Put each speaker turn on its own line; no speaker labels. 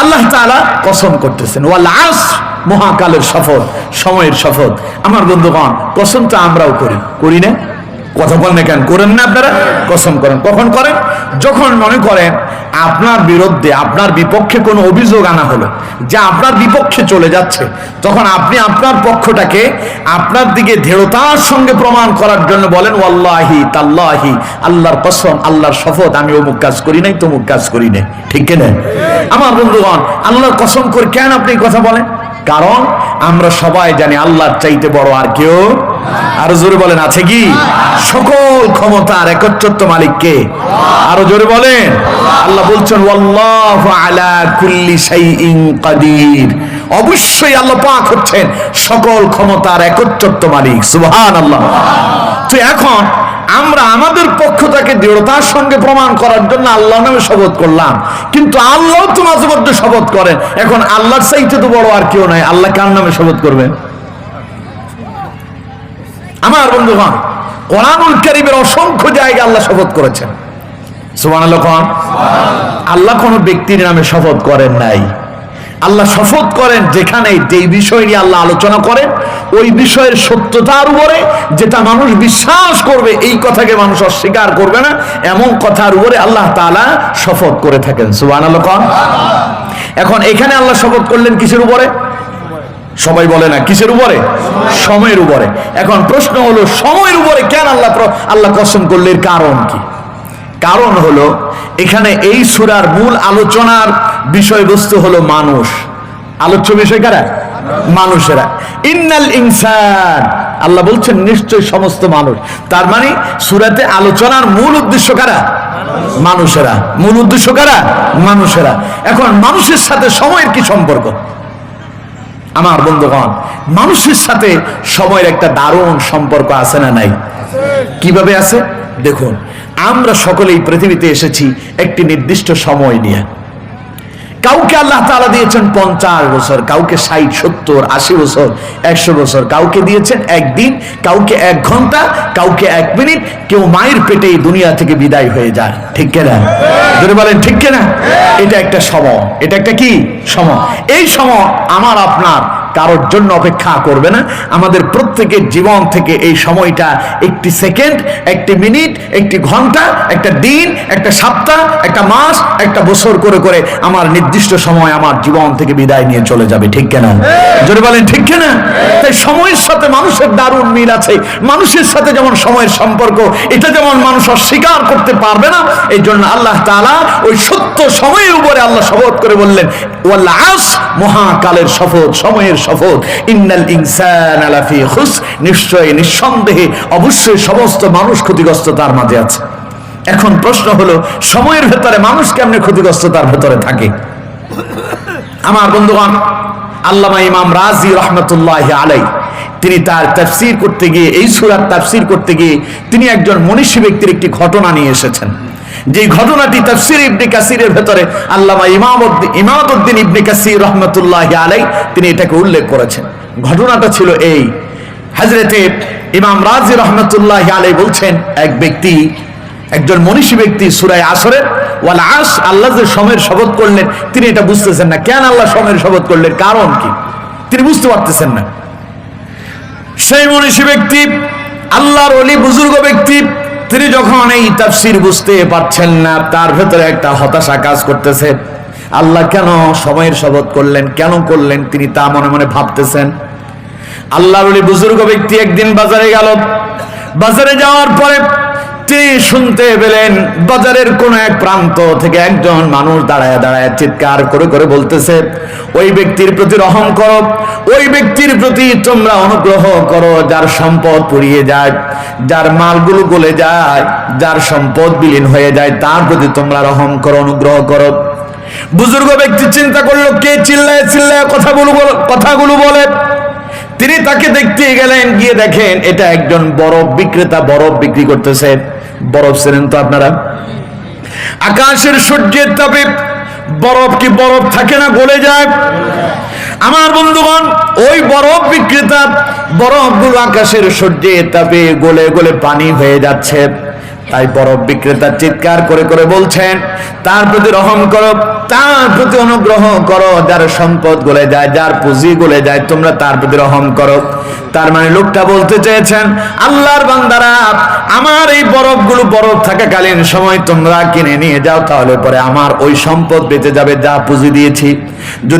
আল্লাহ তালা কসম করতেছেন, ওয়াল আস মহাকালের শপথ, সময়ের শপথ। আমার বন্ধুগণ কসমটা আমরাও করি। করি না? কথা বলেন কেন? করেন না আপনারা? কসম করেন। কখন করেন? যখন মনে করেন আপনার বিরুদ্ধে আপনার বিপক্ষে কোনো অভিযোগ আনা হলো যা আপনার বিপক্ষে চলে যাচ্ছে তখন আপনি আপনার পক্ষটাকে আপনার দিকে দৃঢ়তার সঙ্গে প্রমাণ করার জন্য বলেন ওয়াল্লাহি তাল্লাহি আল্লাহর কসম আল্লাহর শপথ আমি অমুক কাজ করি নাই তমুক কাজ করি নাই। ঠিক কিনা? আমার বন্ধুগণ আল্লাহর কসম করে কেন আপনি কথা বলেন? কারণ আমরা সবাই জানি আল্লাহর চাইতে বড় আর কেউ আরও জোরে বলেন আছে কি? সকল ক্ষমতার একচ্ছত্ব মালিক কে আরও জোরে বলেন। আল্লাহ বলছেন অবশ্যই আল্লাহ পাক হচ্ছেন সকল ক্ষমতার একচ্ছত্ব মালিক, সুবহানাল্লাহ। তো এখন আমরা আমাদের পক্ষটাকে দৃঢ়তার সঙ্গে প্রমাণ করার জন্য আল্লাহ নামে শপথ করলাম। কিন্তু আল্লাহ তো মাঝে মধ্যে শপথ করেন। এখন আল্লাহর চাইতে তো বড় আর কেউ নাই। আল্লাহ কার নামে শপথ করবেন আমার বন্ধুগণ, কোরআনুল কারীমের অসংখ্য জায়গায় আল্লাহ শপথ করেছেন। আল্লাহ কোন ব্যক্তির নামে শপথ করেন নাই। আল্লাহ শপথ করেন যেখানে যেই বিষয় নিয়ে আল্লাহ আলোচনা করেন, ওই বিষয়ের সত্যতার উপরে যেটা মানুষ বিশ্বাস করবে, এই কথাকে মানুষ অস্বীকার করবে না, এমন কথার উপরে আল্লাহ তাআলা শপথ করে থাকেন। কোন। এখন এখানে আল্লাহ শপথ করলেন কিসের উপরে? সবাই বলে না, কিসের উপরে? সময়ের উপরে। এখন প্রশ্ন হলো, সময়ের উপরে কেন আল্লাহ আল্লাহ কসম করলে কারণ কি? কারণ হলো, এখানে এই সুরার মূল আলোচনার বিষয়বস্তু হলো মানুষ। আলোচ্য বিষয় কারা? মানুষেরা। ইন্নাল ইনসান, আল্লাহ বলছেন নিশ্চয় সমস্ত মানুষ। তার মানে সুরাতে আলোচনার মূল উদ্দেশ্য কারা? মানুষেরা। মূল উদ্দেশ্য কারা? মানুষেরা। এখন মানুষের সাথে সময়ের কি সম্পর্ক? আমার বন্ধুগণ, মানুষের সাথে সময়ের একটা দারুণ সম্পর্ক আছে না নাই? কীভাবে আছে? দেখুন, আমরা সকলেই পৃথিবীতে এসেছি একটি নির্দিষ্ট সময় নিয়ে। কাউকে আল্লাহ তালা দিয়েছেন পঞ্চাশ বছর, কাউকে ষাট, সত্তর, আশি বছর, একশো বছর, কাউকে দিয়েছেন একদিন, কাউকে এক ঘণ্টা, কাউকে এক মিনিট, কেউ মায়ের পেটে দুনিয়া থেকে বিদায় হয়ে যায়। ঠিক কেনা? ধরে বলেন, ঠিক কেনা? এটা একটা সম এটা একটা কি? সম এই সম আমার, আপনার কারোর জন্য অপেক্ষা করবে না। আমাদের প্রত্যেকের জীবন থেকে এই সময়টা একটি সেকেন্ড, একটি মিনিট, একটি ঘণ্টা, একটা দিন, একটা সপ্তাহ, একটা মাস, একটা বছর করে করে আমার নির্দিষ্ট সময় আমার জীবন থেকে বিদায় নিয়ে চলে যাবে। ঠিক কেনা? জোরে বলেন, ঠিক কেনা? তাই সময়ের সাথে মানুষের দারুণ মিল আছে। মানুষের সাথে যেমন সময়ের সম্পর্ক, এটা যেমন মানুষ অস্বীকার করতে পারবে না এই জন্য আল্লাহ তাআলা ওই সত্য সময়ের উপরে আল্লাহ শপথ করে বললেন মহাকালের শপথ, সময়ের শপথ। ইন্নাল ইনসান আলাফি খুস নিশ্চয়ই, নিঃসন্দেহে অবশ্যই সমস্ত মানুষ ক্ষতিগ্রস্ত তার মাঝে আছে। এখন প্রশ্ন হলো, সময়ের ভেতরে মানুষ কেমনে ক্ষতিগ্রস্ত তার ভেতরে থাকে? আমার বন্ধুগণ আল্লামা ইমাম রাজি রহমতুল্লাহ আলাই, তিনি তার তাফসির করতে গিয়ে, এই সুরার তাফসির করতে গিয়ে তিনি একজন মনীষী ব্যক্তির একটি ঘটনা নিয়ে এসেছেন। যে ঘটনাটি তাফসির ইবনে কাসিরের ভেতরে আল্লামা ইমামউদ্দিন ইমামউদ্দিন ইবনে কাসির রহমতুল্লাহ আলাই, তিনি এটাকে উল্লেখ করেছেন। ঘটনাটা ছিল এই, হযরতে ইমাম রাজি রহমতুল্লাহ আলাই বলছেন, এক ব্যক্তি একজন মনীষী ব্যক্তি সুরায় আসরের, ওয়াল আস, আল্লাহ যে সময়ের শপথ করলেন, তিনি এটা বুঝতেছেন না। কেন আল্লাহ সময়ের শপথ করলেন? কারণ কি? তিনি বুঝতে পারতেছেন না। সেই মনীষী ব্যক্তি, আল্লাহর অলি বুজুর্গ ব্যক্তি, তিনি যখন এই তাফসির বুঝতে পারছেন না, তার ভেতরে একটা হতাশা কাজ করতেছে। আল্লাহ কেন সময়ের শপথ করলেন? কেন করলেন? তিনি তা মনে মনে ভাবতেছেন। আল্লাহর অলি বুজুর্গ ব্যক্তি একদিন বাজারে গেল। বাজারে যাওয়ার পরে তিনি শুনতে পেলেন। বাজারের কোন এক প্রান্ত থেকে একজন মানুষ দাঁড়ায় দাঁড়ায় চিৎকার করে করে বলতেছে, ওই ব্যক্তির প্রতি রহম করো, ওই ব্যক্তির প্রতি তোমরা অনুগ্রহ করো, যার সম্পদ পুড়িয়ে যায়, যার মালগুলো গলে যায়, যার সম্পদ বিলীন হয়ে যায়, তার প্রতি তোমরা রহম করো, অনুগ্রহ করো। বুজুর্গ ব্যক্তি চিন্তা করল, কে চিল্লায় চিল্লায় কথাগুলো কথাগুলো বলে? তিনি তাকে দেখতে গেলেন, গিয়ে দেখেন এটা একজন বরফ বিক্রেতা বরফ বিক্রি করতেছে। বরফ ছিলেন তো আপনারা? আকাশের সূর্যের তাপে বরফ কি বরফ থাকে না গলে যায়? আমার বন্ধুগণ, ওই বরফ বিক্রেতা, বরফগুলো আকাশের সূর্যের তাপে গলে গলে পানি হয়ে যাচ্ছে। তাই বরফ বিক্রেতা চিৎকার করে করে বলছেন, তার প্রতি রহম করো, তার প্রতি অনুগ্রহ করো, যার সম্পদ গলে যায়, যার পুঁজি গলে যায়, তোমরা তার প্রতি রহম করো। তার মানে লোকটা বলতে চেয়েছেন, আল্লাহর বান্দারা, আমার এই বরফগুলো বরফ থাকাকালীন সময় তোমরা কিনে নিয়ে যাও, তাহলে পরে আমার ওই সম্পদ বেঁচে যাবে, যা পুঁজি দিয়েছি।